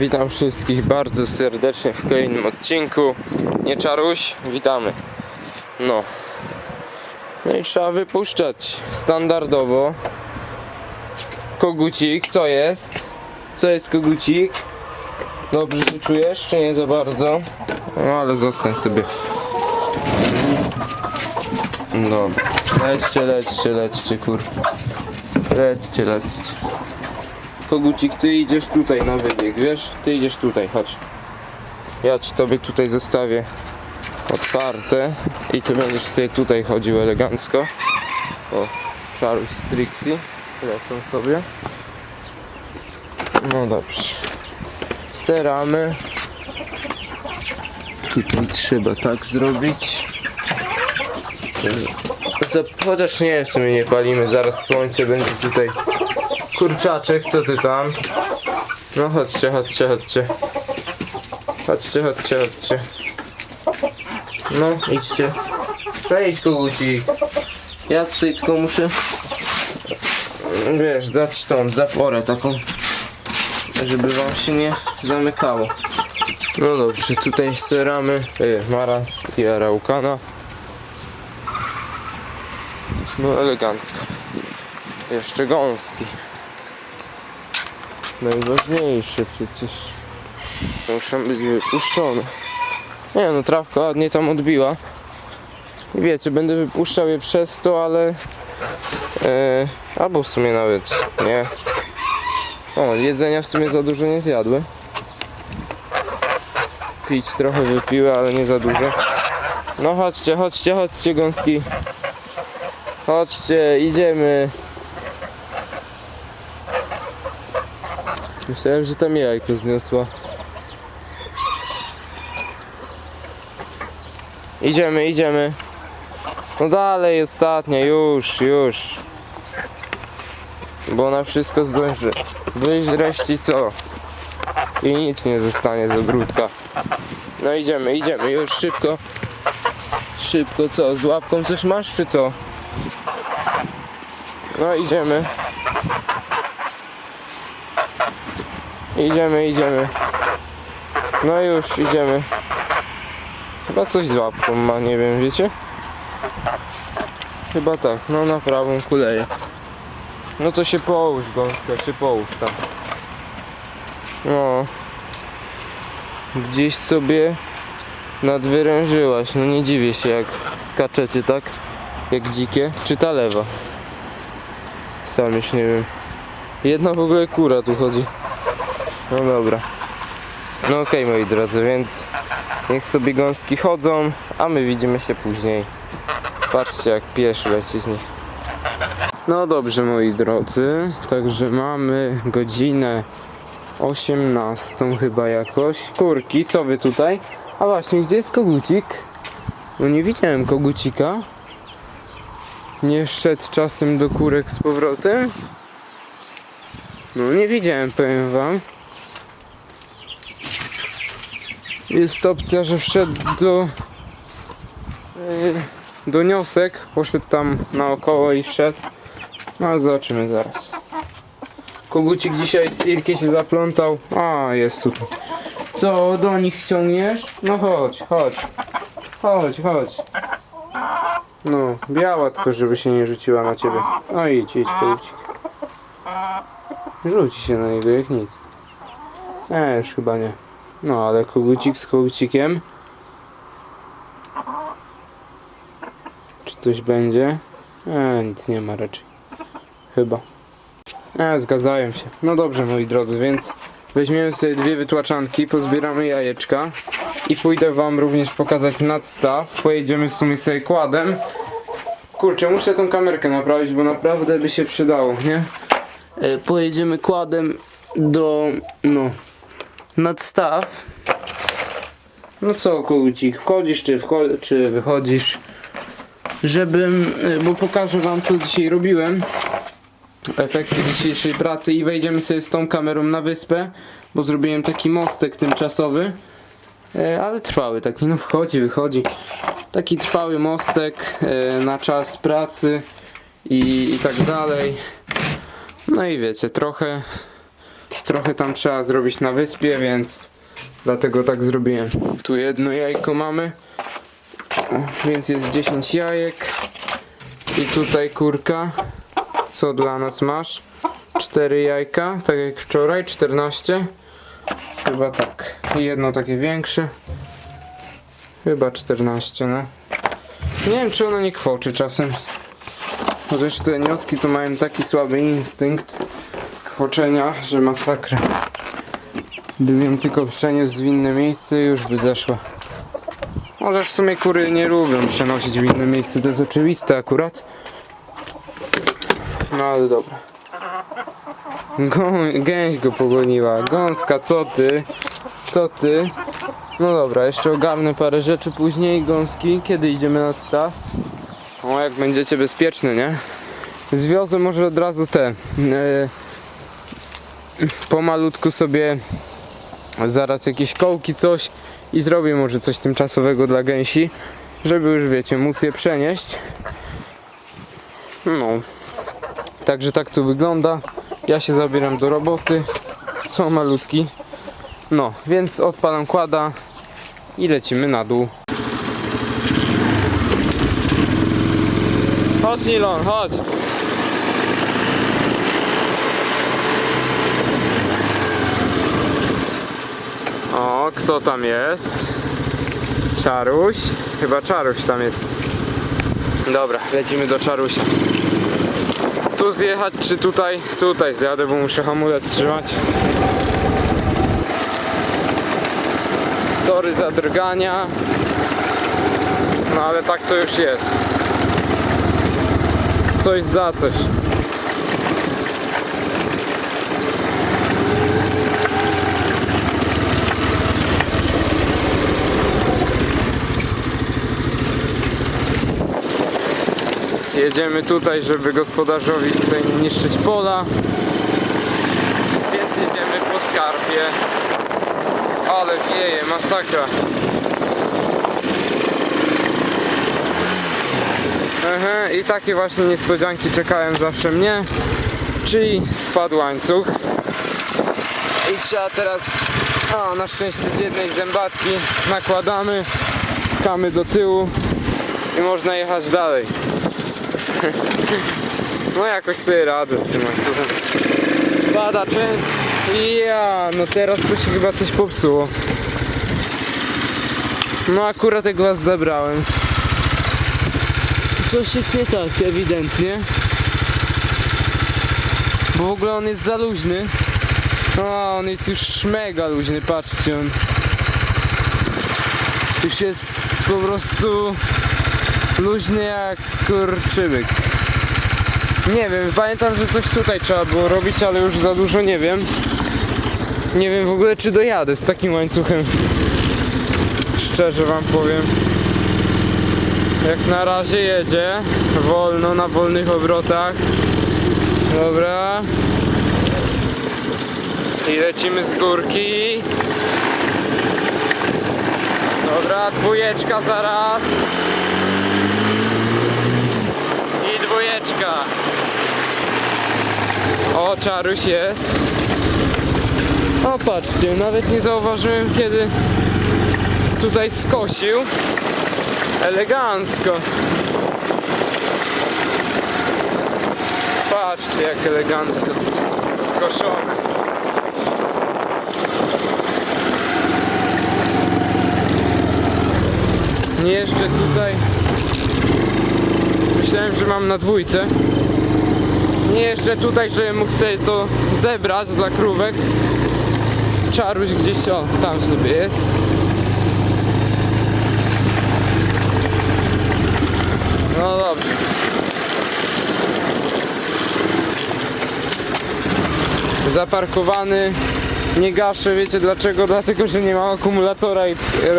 Witam wszystkich bardzo serdecznie w kolejnym odcinku. Nie czaruś, witamy. No. No i trzeba wypuszczać standardowo. Kogucik, co jest? Co jest kogucik? Dobrze się czujesz, czy nie za bardzo? No ale zostań sobie. No. Lećcie, lećcie, lećcie, kur. Lećcie, lećcie. Kogucik, ty idziesz tutaj na wybieg, wiesz? Ty idziesz tutaj, chodź. Ja ci tobie tutaj zostawię otwarte i ty będziesz sobie tutaj chodził elegancko. O, czaruś z Trixie. Lecą sobie. No dobrze. Seramy. Tutaj trzeba tak zrobić. Chociaż nie, w sumie nie palimy, zaraz słońce będzie tutaj. Kurczaczek, co ty tam? No chodźcie, chodźcie, chodźcie. Chodźcie, chodźcie, chodźcie. No, idźcie. No idź kogucik. Ja tutaj tylko muszę... Wiesz, dać tą zaporę taką, żeby wam się nie zamykało. No dobrze, tutaj seramy y, maras i araukana. No elegancko. Jeszcze gąski. Najważniejsze przecież. Muszą być wypuszczone. Nie no, trawka ładnie tam odbiła. I wiecie, będę wypuszczał je przez to, ale... E, albo w sumie nawet nie. O, jedzenia w sumie za dużo nie zjadły. Pić trochę wypiły, ale nie za dużo. No chodźcie, chodźcie, chodźcie gąski. Chodźcie, idziemy. Myślałem, że tam jajko zniosła. Idziemy, idziemy. No dalej, ostatnie, już, już. Bo na wszystko zdąży. Wyjść reszci co? I nic nie zostanie z ogródka. No idziemy, idziemy, już szybko. Szybko co? Z łapką coś masz czy co? No idziemy. Idziemy, idziemy. No już, idziemy. Chyba coś z łapką ma, nie wiem, wiecie? Chyba tak, no na prawą kuleję. No to się połóż gąska, czy połóż tam. No. Gdzieś sobie nadwyrężyłaś, no nie dziwię się jak skaczecie tak, jak dzikie. Czy ta lewa? Sam już nie wiem. Jedna w ogóle kura tu chodzi. No dobra. No okej moi drodzy, więc niech sobie gąski chodzą, a my widzimy się później. Patrzcie jak piesz leci z nich. No dobrze moi drodzy, także mamy godzinę 18 chyba jakoś. Kurki, co wy tutaj? A właśnie, gdzie jest kogucik? No nie widziałem kogucika. Nie wszedł czasem do kurek z powrotem. No nie widziałem, powiem wam. Jest opcja, że wszedł do yy, do niosek, poszedł tam naokoło i wszedł. No ale zobaczymy zaraz. Kogucik dzisiaj z Irkie się zaplątał. A, jest tutaj. Co, do nich ciągniesz? No chodź, chodź. Chodź, chodź. No, biała tylko, żeby się nie rzuciła na ciebie. No idź, idź, kogucik. Rzuci się na niego jak nic. Nie, już chyba nie. No, ale kogucik z kogucikiem. Czy coś będzie? E, nic nie ma raczej. Chyba. E, zgadzają się. No dobrze, moi drodzy, więc weźmiemy sobie dwie wytłaczanki, pozbieramy jajeczka i pójdę wam również pokazać nadstaw. Pojedziemy w sumie sobie kładem. Kurczę, muszę tą kamerkę naprawić, bo naprawdę by się przydało, nie? E, pojedziemy kładem do, no, nadstaw. No co, kołcik, wchodzisz czy, wcho- czy wychodzisz? Żebym, y, bo pokażę wam co dzisiaj robiłem. Efekty dzisiejszej pracy i wejdziemy sobie z tą kamerą na wyspę, bo zrobiłem taki mostek tymczasowy. E, Ale trwały, taki no wchodzi, wychodzi. Taki trwały mostek e, na czas pracy i, i tak dalej. No i wiecie, trochę trochę tam trzeba zrobić na wyspie, więc dlatego tak zrobiłem. Tu jedno jajko mamy, więc jest 10 jajek. I tutaj kurka, co dla nas masz? 4 jajka, tak jak wczoraj, 14. Chyba tak. I jedno takie większe. Chyba 14, no. Nie wiem, czy ona nie kwoczy czasem. Chociaż te nioski to mają taki słaby instynkt kwoczenia, że masakra. Gdybym ją tylko przeniósł w inne miejsce, już by zeszła. Chociaż w sumie kury nie lubią przenosić w inne miejsce, to jest oczywiste akurat. No ale dobra. Gą, gęś go pogoniła. Gąska, co ty? Co ty? No dobra, jeszcze ogarnę parę rzeczy później, gąski. Kiedy idziemy na staw? O, jak będziecie bezpieczne, nie? Zwiozę może od razu te. E, pomalutku sobie zaraz jakieś kołki, coś i zrobię może coś tymczasowego dla gęsi, żeby już wiecie, móc je przenieść. No. Także tak to wygląda. Ja się zabieram do roboty. Są malutki. No, więc odpalam kłada i lecimy na dół. Chodź Nilon, chodź. O, kto tam jest? Czaruś? Chyba Czaruś tam jest. Dobra, lecimy do Czarusia. Tu zjechać, czy tutaj? Tutaj zjadę, bo muszę hamulec trzymać. Sorry za drgania. No ale tak to już jest. Coś za coś. Jedziemy tutaj, żeby gospodarzowi tutaj nie niszczyć pola. Więc jedziemy po skarpie. Ale wieje, masakra. Aha, I takie właśnie niespodzianki czekają zawsze mnie. Czyli spadł łańcuch. I trzeba teraz, na szczęście z jednej zębatki nakładamy, pchamy do tyłu i można jechać dalej. No jakoś sobie radzę z tym łańcuchem. Spada często. Ja, no teraz to się chyba coś popsuło. No akurat jak was zabrałem. Coś jest nie tak, ewidentnie. Bo w ogóle on jest za luźny. No, on jest już mega luźny, patrzcie on. Już jest po prostu luźny jak skurczybyk. Nie wiem, pamiętam, że coś tutaj trzeba było robić, ale już za dużo nie wiem. Nie wiem w ogóle czy dojadę z takim łańcuchem. Szczerze wam powiem. Jak na razie jedzie wolno na wolnych obrotach. Dobra. I lecimy z górki. Dobra, dwójeczka zaraz. I dwójeczka. O, czaruś jest. O, patrzcie, nawet nie zauważyłem kiedy tutaj skosił. Elegancko. Patrzcie jak elegancko skoszone. Jeszcze tutaj. Myślałem, że mam na dwójce. Nie jeszcze tutaj, żebym mógł sobie to zebrać dla krówek. Czaruś gdzieś o, tam sobie jest. No dobrze. Zaparkowany. Nie gaszę, wiecie dlaczego? Dlatego, że nie mam akumulatora i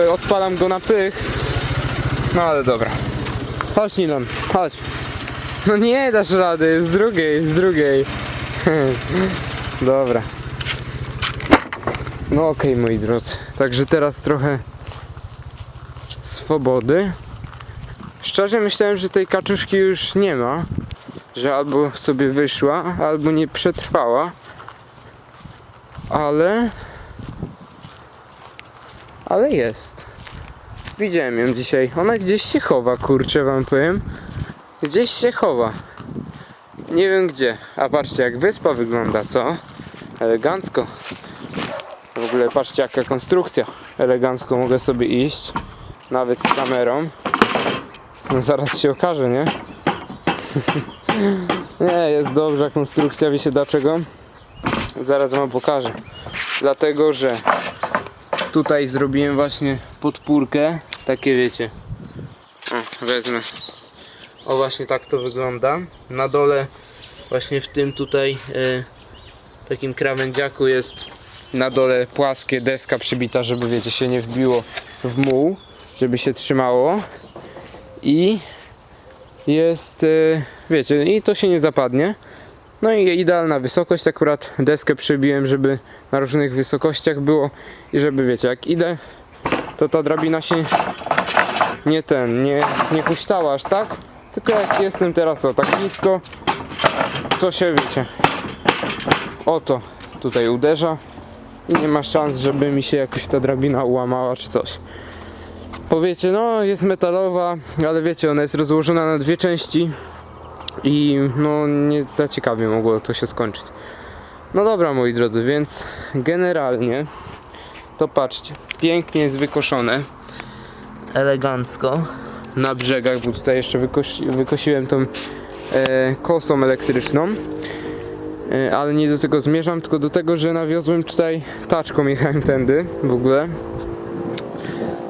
e, odpalam go na pych. No ale dobra. Chodź Nilon, chodź. No nie dasz rady, z drugiej, z drugiej. dobra. No okej moi drodzy. Także teraz trochę swobody. Szczerze myślałem, że tej kaczuszki już nie ma. Że albo sobie wyszła, albo nie przetrwała. ale... Ale jest. Widziałem ją dzisiaj. Ona gdzieś się chowa, kurczę wam powiem. Gdzieś się chowa. Nie wiem gdzie. A patrzcie jak wyspa wygląda, co? Elegancko. W ogóle patrzcie jaka konstrukcja. Elegancko mogę sobie iść. Nawet z kamerą. No zaraz się okaże, nie? nie, jest dobrze konstrukcja, wiecie dlaczego? Zaraz wam pokażę. Dlatego, że tutaj zrobiłem właśnie podpórkę. Takie wiecie. O, wezmę. O właśnie tak to wygląda. Na dole właśnie w tym tutaj e, takim krawędziaku jest na dole płaskie deska przybita, żeby wiecie się nie wbiło w muł, żeby się trzymało. I jest, e, wiecie, i to się nie zapadnie. No i idealna wysokość, akurat deskę przybiłem, żeby na różnych wysokościach było i żeby wiecie, jak idę, to ta drabina się nie ten, nie, nie aż tak, tylko jak jestem teraz o tak nisko, to się wiecie, oto tutaj uderza i nie ma szans, żeby mi się jakoś ta drabina ułamała czy coś. Powiecie, no jest metalowa, ale wiecie, ona jest rozłożona na dwie części i no nie za ciekawie mogło to się skończyć. No dobra moi drodzy, więc generalnie to patrzcie, pięknie jest wykoszone, elegancko na brzegach, bo tutaj jeszcze wykosi, wykosiłem tą e, kosą elektryczną. E, ale nie do tego zmierzam, tylko do tego, że nawiozłem tutaj taczką, jechałem tędy w ogóle.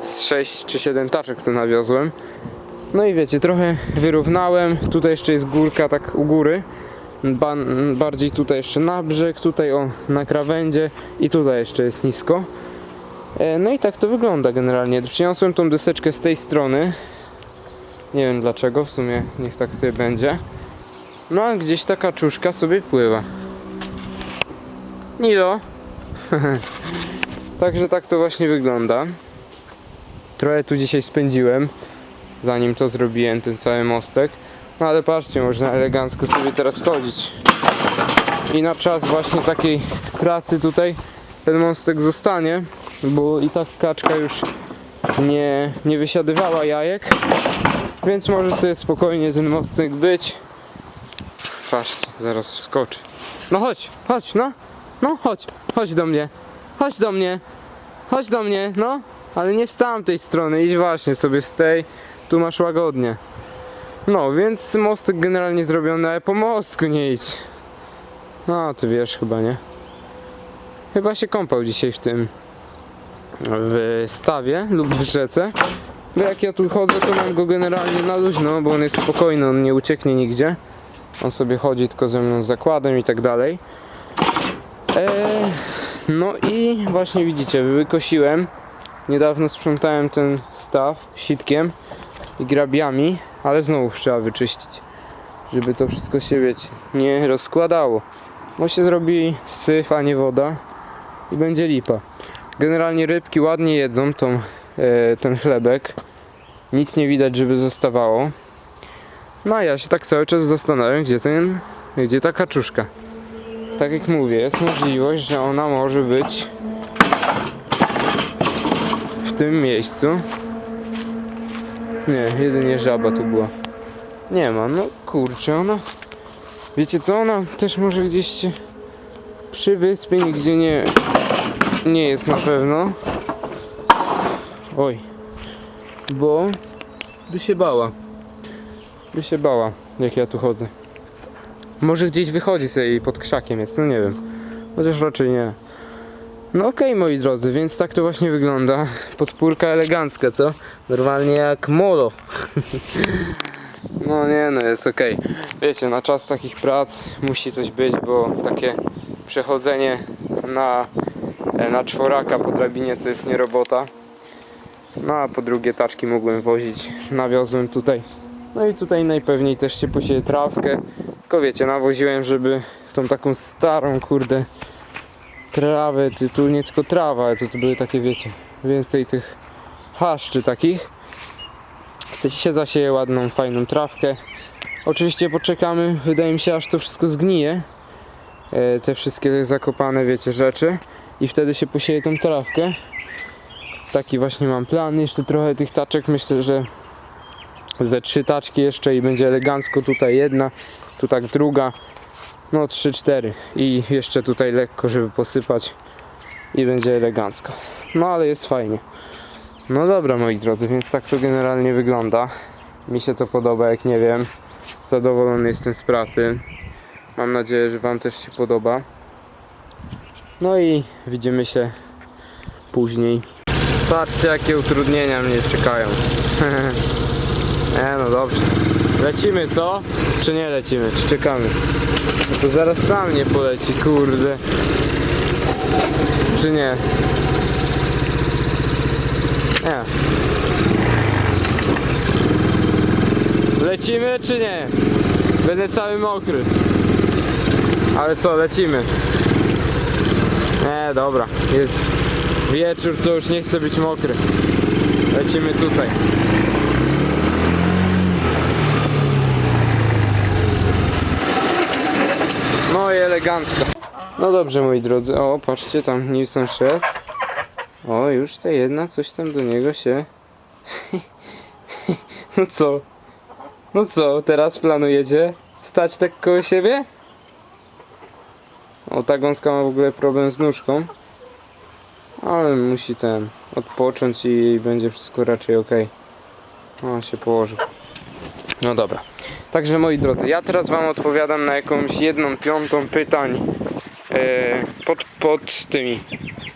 Z 6 czy 7 taczek tu nawiozłem. No i wiecie, trochę wyrównałem. Tutaj jeszcze jest górka tak u góry. Ba bardziej tutaj jeszcze na brzeg, tutaj o na krawędzie i tutaj jeszcze jest nisko. E, no i tak to wygląda generalnie. Przyniosłem tą deseczkę z tej strony. Nie wiem dlaczego, w sumie niech tak sobie będzie. No a gdzieś ta kaczuszka sobie pływa. Nilo. Także tak to właśnie wygląda. Trochę tu dzisiaj spędziłem, zanim to zrobiłem, ten cały mostek. No ale patrzcie, można elegancko sobie teraz chodzić. I na czas właśnie takiej pracy tutaj ten mostek zostanie, bo i tak kaczka już nie, nie wysiadywała jajek, więc może sobie spokojnie ten mostek być. Patrzcie, zaraz wskoczy. No chodź, chodź, no, no chodź, chodź do mnie, chodź do mnie, chodź do mnie, no, ale nie z tamtej strony, idź właśnie sobie z tej, tu masz łagodnie. No, więc mostek generalnie zrobiony, ale po mostku nie idź. No, ty wiesz chyba, nie? Chyba się kąpał dzisiaj w tym w stawie lub w rzece. Bo jak ja tu chodzę, to mam go generalnie na luźno, bo on jest spokojny, on nie ucieknie nigdzie. On sobie chodzi tylko ze mną zakładem i tak dalej. Eee, no i właśnie widzicie, wykosiłem. Niedawno sprzątałem ten staw sitkiem i grabiami, ale znowu trzeba wyczyścić. Żeby to wszystko się, wiecie, nie rozkładało. Bo się zrobi syf, a nie woda i będzie lipa. Generalnie rybki ładnie jedzą tą, e, ten chlebek. Nic nie widać, żeby zostawało. No a ja się tak cały czas zastanawiam, gdzie ten, gdzie ta kaczuszka. Tak jak mówię, jest możliwość, że ona może być w tym miejscu. Nie, jedynie żaba tu była. Nie ma, no kurczę, ona... Wiecie co, ona też może gdzieś przy wyspie nigdzie nie, nie jest na pewno. Oj. Bo by się bała. By się bała, jak ja tu chodzę. Może gdzieś wychodzi sobie i pod krzakiem jest, no nie wiem. Chociaż raczej nie. No okej moi drodzy, więc tak to właśnie wygląda. Podpórka elegancka, co? Normalnie jak molo. no nie no, jest okej. Wiecie, na czas takich prac musi coś być, bo takie przechodzenie na, na czworaka po drabinie to jest nie robota. No a po drugie taczki mogłem wozić. Nawiozłem tutaj. No i tutaj najpewniej też się posieje trawkę. Tylko wiecie, nawoziłem, żeby tą taką starą, kurde, trawę, tu nie tylko trawa, ale to, to były takie, wiecie, więcej tych haszczy takich. Chcecie się zasieje ładną, fajną trawkę. Oczywiście poczekamy, wydaje mi się, aż to wszystko zgnije. e, te wszystkie zakopane, wiecie, rzeczy i wtedy się posieje tą trawkę. Taki właśnie mam plan, jeszcze trochę tych taczek, myślę, że ze trzy taczki jeszcze i będzie elegancko, tutaj jedna, tu tak druga, no trzy, cztery i jeszcze tutaj lekko, żeby posypać i będzie elegancko. No ale jest fajnie. No dobra moi drodzy, więc tak to generalnie wygląda. Mi się to podoba, jak nie wiem. Zadowolony jestem z pracy. Mam nadzieję, że Wam też się podoba. No i widzimy się później. Patrzcie, jakie utrudnienia mnie czekają. e, no dobrze. Lecimy, co? Czy nie lecimy? Czy czekamy? No to zaraz na mnie poleci, kurde. Czy nie? Nie. Lecimy czy nie? Będę cały mokry. Ale co, lecimy. Nie, dobra. Jest wieczór, to już nie chcę być mokry. Lecimy tutaj. No i elegancko. No dobrze moi drodzy. O, patrzcie, tam Nilsson szedł. O, już ta jedna, coś tam do niego się... no co? No co, teraz planujecie stać tak koło siebie? O, ta gąska ma w ogóle problem z nóżką. Ale musi ten odpocząć i będzie wszystko raczej ok. O, się położył. No dobra. Także moi drodzy, ja teraz wam odpowiadam na jakąś jedną piątą pytań e, pod, pod tymi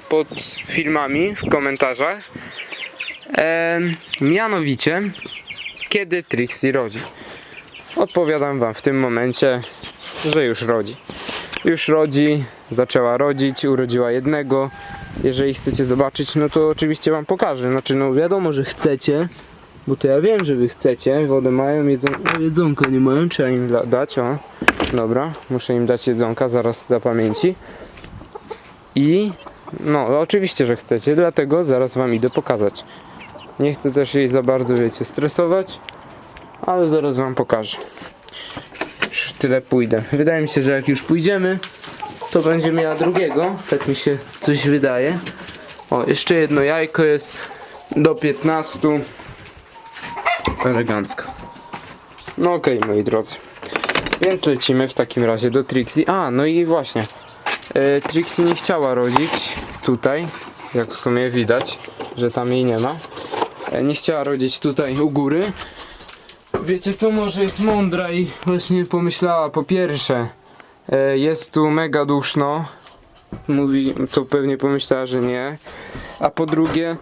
pod filmami w komentarzach. E, mianowicie, kiedy Trixie rodzi? Odpowiadam Wam w tym momencie, że już rodzi. Już rodzi, zaczęła rodzić, urodziła jednego. Jeżeli chcecie zobaczyć, no to oczywiście Wam pokażę. Znaczy, no wiadomo, że chcecie, bo to ja wiem, że Wy chcecie. Wodę mają, jedzą... no, jedzonka nie mają, trzeba im da- dać, o. Dobra, muszę im dać jedzonka, zaraz dla pamięci. I no, oczywiście, że chcecie, dlatego zaraz wam idę pokazać. Nie chcę też jej za bardzo, wiecie, stresować, ale zaraz wam pokażę. Tyle pójdę. Wydaje mi się, że jak już pójdziemy, to będzie miała drugiego, tak mi się coś wydaje. O, jeszcze jedno jajko jest do 15. Elegancko. No okej, moi drodzy. Więc lecimy w takim razie do Trixie. A, no i właśnie. E, Trixie nie chciała rodzić tutaj, jak w sumie widać, że tam jej nie ma. E, nie chciała rodzić tutaj u góry. Wiecie co, może jest mądra i właśnie pomyślała, po pierwsze, e, jest tu mega duszno. Mówi, to pewnie pomyślała, że nie. A po drugie,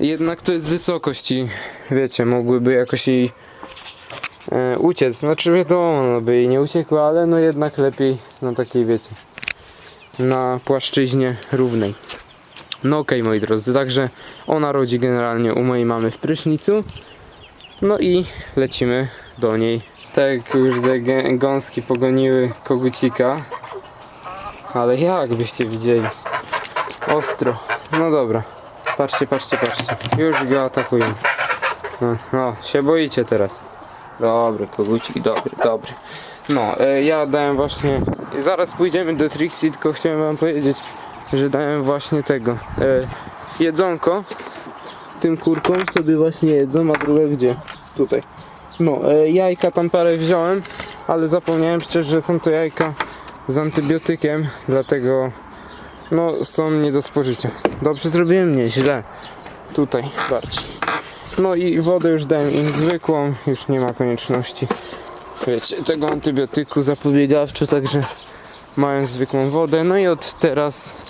jednak to jest wysokość i wiecie, mogłyby jakoś jej e, uciec. Znaczy wiadomo, no, by jej nie uciekła, ale no jednak lepiej na takiej wiecie na płaszczyźnie równej. No okej moi drodzy, także ona rodzi generalnie u mojej mamy w prysznicu. No i lecimy do niej. Tak kurde gę- gąski pogoniły kogucika. Ale jak byście widzieli? Ostro. No dobra. Patrzcie, patrzcie, patrzcie. Już go atakują. No, no się boicie teraz. Dobry, kogucik, dobry, dobry. No, e, ja dałem właśnie. Zaraz pójdziemy do Trixie, tylko chciałem wam powiedzieć, że dałem właśnie tego. E, jedzonko. Tym kurkom sobie właśnie jedzą, a drugie gdzie? Tutaj. No, e, jajka tam parę wziąłem, ale zapomniałem przecież, że są to jajka z antybiotykiem, dlatego no są nie do spożycia. Dobrze zrobiłem, nie źle. Tutaj bardziej. No i wodę już dałem im zwykłą, już nie ma konieczności wiecie, tego antybiotyku zapobiegawczo, także mają zwykłą wodę. No i od teraz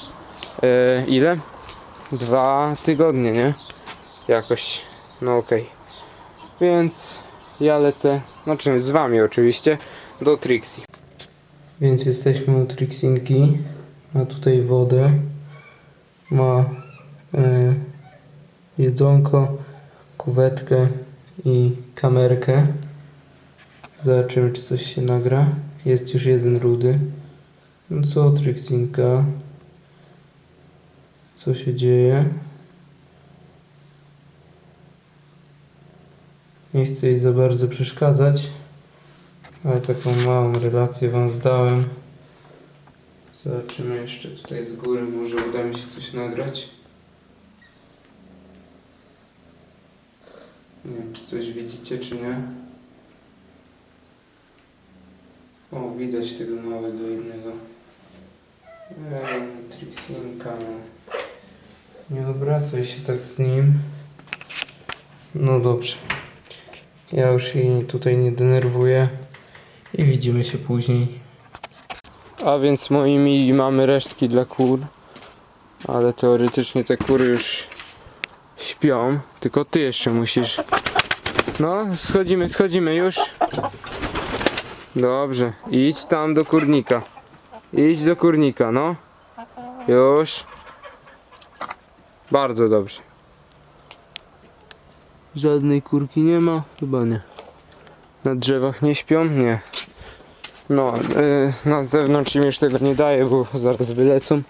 e, ile? Dwa tygodnie, nie? Jakoś, no okej. Więc ja lecę, znaczy z wami oczywiście, do Trixie. Więc jesteśmy u Trixinki. Ma tutaj wodę. Ma e, jedzonko, kuwetkę i kamerkę. Zobaczymy, czy coś się nagra. Jest już jeden rudy. No co, Trixinka? Co się dzieje? Nie chcę jej za bardzo przeszkadzać, ale taką małą relację wam zdałem. Zobaczymy jeszcze tutaj z góry, może uda mi się coś nagrać. Nie wiem, czy coś widzicie, czy nie. O, widać tego małego jednego. Eee, Trixinka. no. Nie obracaj się tak z nim. No dobrze. Ja już jej tutaj nie denerwuję. I widzimy się później. A więc moi mili mamy resztki dla kur. Ale teoretycznie te kury już śpią. Tylko ty jeszcze musisz. No, schodzimy, schodzimy już. Dobrze, idź tam do kurnika. Idź do kurnika, no. Już. Bardzo dobrze. Żadnej kurki nie ma? Chyba nie. Na drzewach nie śpią? Nie. No, y, na zewnątrz im już tego nie daję, bo zaraz wylecą.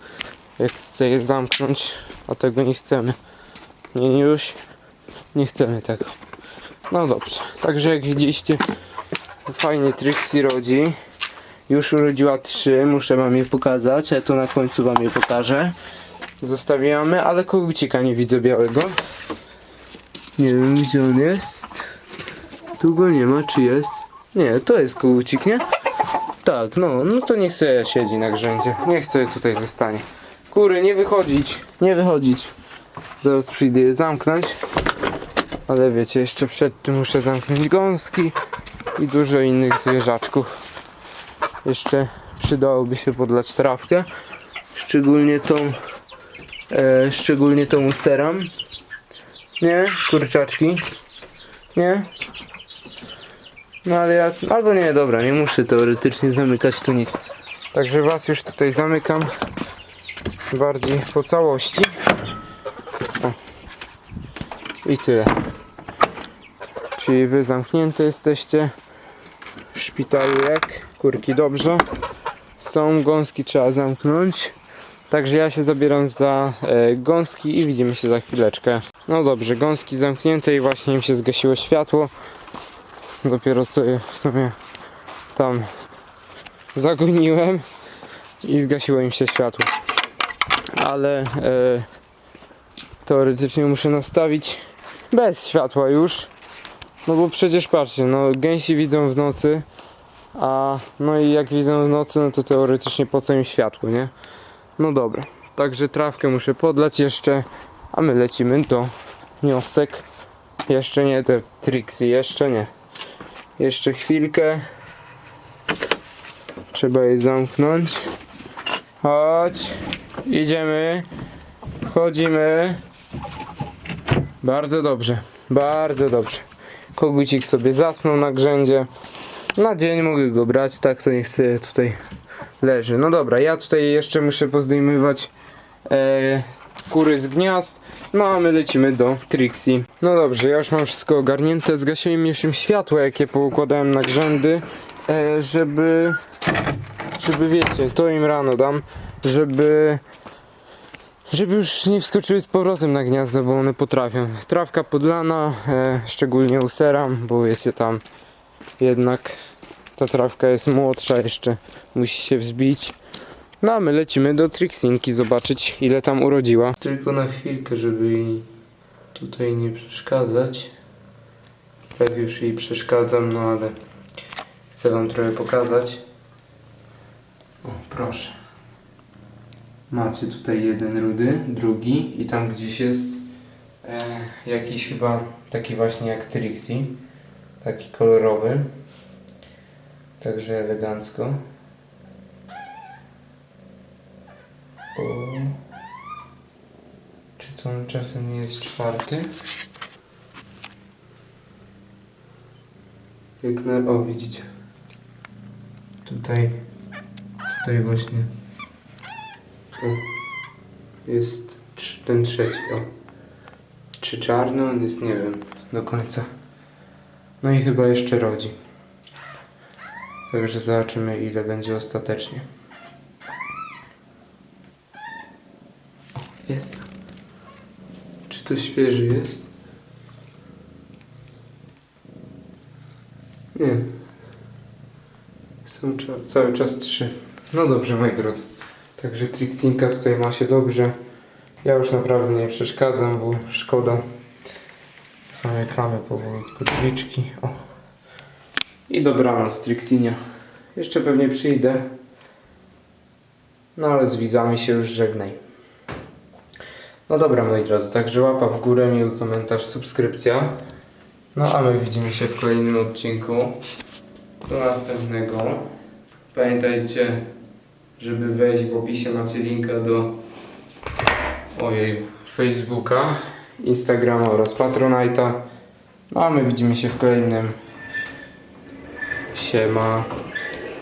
Jak chcę je zamknąć, a tego nie chcemy. Nie, już nie chcemy tego. No dobrze, także jak widzieliście, fajnie Trixie rodzi. Już urodziła trzy, muszę wam je pokazać, a to na końcu wam je pokażę. Zostawiamy, ale kogucika nie widzę białego. Nie wiem gdzie on jest. Tu go nie ma, czy jest? Nie, to jest kogucik, nie? Tak, no, no to niech sobie siedzi na grzędzie. Niech sobie tutaj zostanie. Kury, nie wychodzić, nie wychodzić. Zaraz przyjdę je zamknąć. Ale wiecie, jeszcze przed tym muszę zamknąć gąski i dużo innych zwierzaczków. Jeszcze przydałoby się podlać trawkę. Szczególnie tą, e, szczególnie tą useram. Nie? Kurczaczki? Nie? No ale ja, albo nie, dobra, nie muszę teoretycznie zamykać tu nic. Także was już tutaj zamykam bardziej po całości. O. I tyle. Czyli wy zamknięte jesteście w szpitalu jak? Kurki dobrze. Są gąski trzeba zamknąć. Także ja się zabieram za e, gąski i widzimy się za chwileczkę. No dobrze, gąski zamknięte i właśnie im się zgasiło światło. Dopiero co je w sumie tam zagoniłem i zgasiło im się światło. Ale e, teoretycznie muszę nastawić bez światła już. No bo przecież patrzcie, no gęsi widzą w nocy, a no i jak widzą w nocy, no to teoretycznie po co im światło, nie? No dobra, także trawkę muszę podlać jeszcze, a my lecimy do wniosek. Jeszcze nie te triksy, jeszcze nie. Jeszcze chwilkę. Trzeba je zamknąć. Chodź, idziemy, wchodzimy. Bardzo dobrze, bardzo dobrze. Kogucik sobie zasnął na grzędzie. Na dzień mogę go brać, tak to niech sobie tutaj leży. No dobra, ja tutaj jeszcze muszę pozdejmować e, kury z gniazd. No a my lecimy do Trixie. No dobrze, ja już mam wszystko ogarnięte. Zgasiłem im światło, jakie poukładałem na grzędy, e, żeby, żeby wiecie, to im rano dam, żeby żeby już nie wskoczyły z powrotem na gniazdo, bo one potrafią. Trawka podlana, e, szczególnie u bo wiecie tam jednak ta trawka jest młodsza jeszcze, musi się wzbić. No a my lecimy do Trixinki zobaczyć ile tam urodziła. Tylko na chwilkę, żeby jej tutaj nie przeszkadzać. Tak już jej przeszkadzam, no ale chcę wam trochę pokazać. O, proszę. Macie tutaj jeden rudy, drugi i tam gdzieś jest e, jakiś chyba taki właśnie jak Trixie, taki kolorowy. Także elegancko. O. Czy to on czasem nie jest czwarty? Jak na... O, widzicie. Tutaj, tutaj właśnie o, jest ten trzeci, o. Czy czarny on jest? Nie wiem do końca. No i chyba jeszcze rodzi. Także zobaczymy ile będzie ostatecznie. Jest. Czy to świeży jest? Nie. Są cały czas trzy. No dobrze, moi drodzy. Także Trixinka tutaj ma się dobrze. Ja już naprawdę nie przeszkadzam, bo szkoda. Zamykamy powolutku drzwiczki. O. I dobranoc Trixinia. Jeszcze pewnie przyjdę. No ale z widzami się już żegnaj. No dobra moi drodzy, także łapa w górę, miły komentarz, subskrypcja. No a my widzimy się w kolejnym odcinku. Do następnego. Pamiętajcie, żeby wejść w opisie macie linka do ojej, Facebooka, Instagrama oraz Patronite'a. No a my widzimy się w kolejnym. Siema.